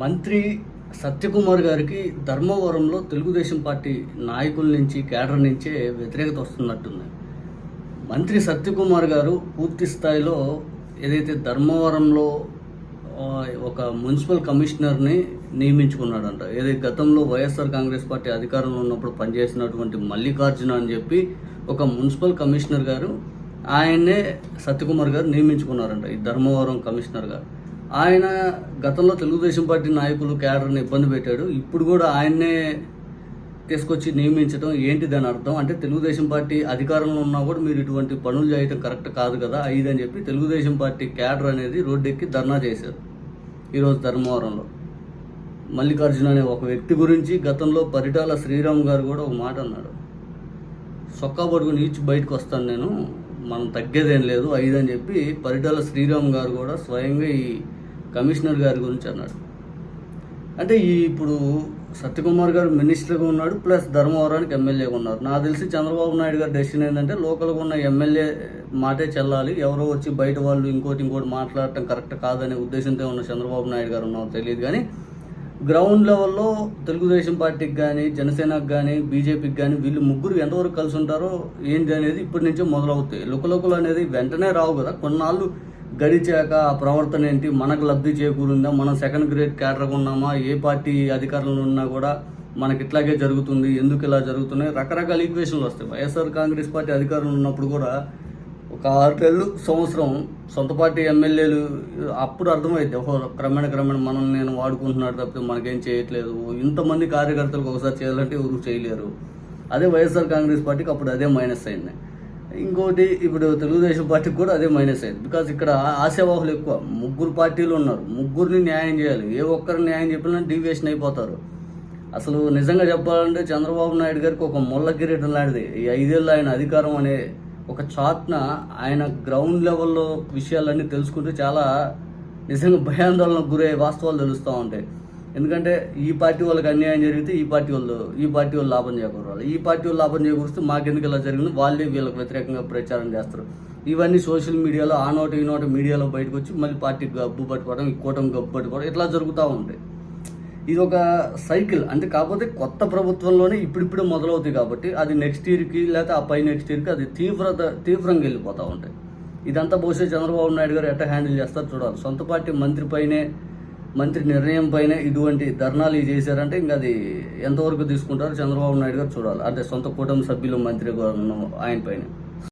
మంత్రి సత్యకుమార్ గారికి ధర్మవరంలో తెలుగుదేశం పార్టీ నాయకుల నుంచి కేడర్ నుంచే వ్యతిరేకత వస్తున్నట్టుంది. మంత్రి సత్యకుమార్ గారు పూర్తి స్థాయిలో ఏదైతే ధర్మవరంలో ఒక మున్సిపల్ కమిషనర్ని నియమించుకున్నాడంట. ఏదైతే గతంలో వైఎస్ఆర్ కాంగ్రెస్ పార్టీ అధికారంలో ఉన్నప్పుడు పనిచేసినటువంటి మల్లికార్జున అని చెప్పి ఒక మున్సిపల్ కమిషనర్ గారు ఆయన్నే సత్యకుమార్ గారు నియమించుకున్నారంట. ఈ ధర్మవరం కమిషనర్ గారు ఆయన గతంలో తెలుగుదేశం పార్టీ నాయకులు క్యాడర్ని ఇబ్బంది పెట్టాడు. ఇప్పుడు కూడా ఆయన్నే తీసుకొచ్చి నియమించడం ఏంటి దాని అర్థం? అంటే తెలుగుదేశం పార్టీ అధికారంలో ఉన్నా కూడా మీరు ఇటువంటి పనులు చేయటం కరెక్ట్ కాదు కదా అని చెప్పి తెలుగుదేశం పార్టీ క్యాడర్ అనేది రోడ్డెక్కి ధర్నా చేశారు ఈరోజు ధర్మవరంలో. మల్లికార్జున అనే ఒక వ్యక్తి గురించి గతంలో పరిటాల శ్రీరామ్ గారు కూడా ఒక మాట అన్నాడు. సొక్కా పడుకుని ఈడ్చి బయటకు వస్తాను నేను మనం తగ్గేదేం లేదు అని చెప్పి పరిటాల శ్రీరామ్ గారు కూడా స్వయంగా ఈ కమిషనర్ గారి గురించి అన్నాడు. అంటే ఈ ఇప్పుడు సత్యకుమార్ గారు మినిస్టర్గా ఉన్నాడు ప్లస్ ధర్మవరానికి ఎమ్మెల్యేగా ఉన్నారు. నాకు తెలిసి చంద్రబాబు నాయుడు గారి డెసిషన్ ఏంటంటే లోకల్గా ఉన్న ఎమ్మెల్యే మాటే చెల్లాలి. ఎవరో వచ్చి బయట వాళ్ళు ఇంకోటి ఇంకోటి మాట్లాడటం కరెక్ట్ కాదనే ఉద్దేశంతో ఉన్న చంద్రబాబు నాయుడు గారు ఉన్నారో తెలియదు కానీ గ్రౌండ్ లెవెల్లో తెలుగుదేశం పార్టీకి కానీ జనసేనకు కానీ బీజేపీకి కానీ వీళ్ళు ముగ్గురు ఎంతవరకు కలిసి ఉంటారో ఏంటి అనేది ఇప్పటి నుంచే మొదలవుతాయి. లుకలుకలు అనేది వెంటనే రావు కదా. కొన్నాళ్ళు గడిచాక ఆ ప్రవర్తన ఏంటి? మనకు లబ్ధి చేకూరిందా? మనం సెకండ్ గ్రేడ్ క్యాడర్గా ఉన్నామా? ఏ పార్టీ అధికారంలో ఉన్నా కూడా మనకి ఇట్లాగే జరుగుతుంది. ఎందుకు ఇలా జరుగుతున్నాయి? రకరకాల ఈక్వేషన్లు వస్తాయి. వైఎస్ఆర్ కాంగ్రెస్ పార్టీ అధికారంలో ఉన్నప్పుడు కూడా ఒక ఆరు నెలలు సంవత్సరం సొంత పార్టీ ఎమ్మెల్యేలు అప్పుడు అర్థమైంది ఓహో క్రమేణ క్రమేణ మనం నేను వాడుకుంటున్నాడు తప్పితే మనకేం చేయట్లేదు. ఇంతమంది కార్యకర్తలకు ఒకసారి చేయాలంటే ఎవరు చేయలేరు. అదే వైఎస్ఆర్ కాంగ్రెస్ పార్టీకి అప్పుడు అదే మైనస్ అయింది. ఇంకోటి ఇప్పుడు తెలుగుదేశం పార్టీకి కూడా అదే మైనస్ అయింది. బికాజ్ ఇక్కడ ఆశావాహులు ఎక్కువ. ముగ్గురు పార్టీలు ఉన్నారు. ముగ్గురిని న్యాయం చేయాలి. ఏ ఒక్కరు న్యాయం చెప్పినా డీవియేషన్ అయిపోతారు. అసలు నిజంగా చెప్పాలంటే చంద్రబాబు నాయుడు గారికి ఒక ముళ్ళ కిరీటం లాంటిది. ఈ ఐదేళ్ళు ఆయన అధికారం అనే ఒక చాట్న ఆయన గ్రౌండ్ లెవెల్లో విషయాలన్నీ తెలుసుకుంటే చాలా నిజంగా భయాందోళనకు గురయ్యే వాస్తవాలు తెలుస్తూ ఉంటాయి. ఎందుకంటే ఈ పార్టీ వాళ్ళకి అన్యాయం జరిగితే ఈ పార్టీ వాళ్ళు ఈ పార్టీ వాళ్ళు లాభం చేకూరాలి. ఈ పార్టీ వాళ్ళు లాభం చేకూరిస్తే మాకెందుకు ఇలా జరిగింది వాళ్ళే వీళ్ళకి వ్యతిరేకంగా ప్రచారం చేస్తారు. ఇవన్నీ సోషల్ మీడియాలో ఆ నోట ఈ నోట మీడియాలో బయటకు వచ్చి మళ్ళీ పార్టీకి గబ్బు పట్టుకోవడం ఈ కూటమి గబ్బు పట్టుకోవడం ఇట్లా జరుగుతూ ఉంటాయి ఇది ఒక సైకిల్. అంటే కాకపోతే కొత్త ప్రభుత్వంలోనే ఇప్పుడిప్పుడే మొదలవుతాయి కాబట్టి అది నెక్స్ట్ ఇయర్కి లేకపోతే ఆ పై నెక్స్ట్ ఇయర్కి అది తీవ్రత తీవ్రంగా వెళ్ళిపోతూ ఉంటాయి. ఇదంతా బహుశా చంద్రబాబు నాయుడు గారు ఎట్లా హ్యాండిల్ చేస్తారో చూడాలి. సొంత పార్టీ మంత్రి పైనే మంత్రి నిర్ణయం పైన ఇటువంటి ధర్నాలు చేశారంటే ఇంకా అది ఎంతవరకు తీసుకుంటారో చంద్రబాబు నాయుడు గారు చూడాలి. అంటే సొంత కూటమి సభ్యులు మంత్రి ఆయన పైన.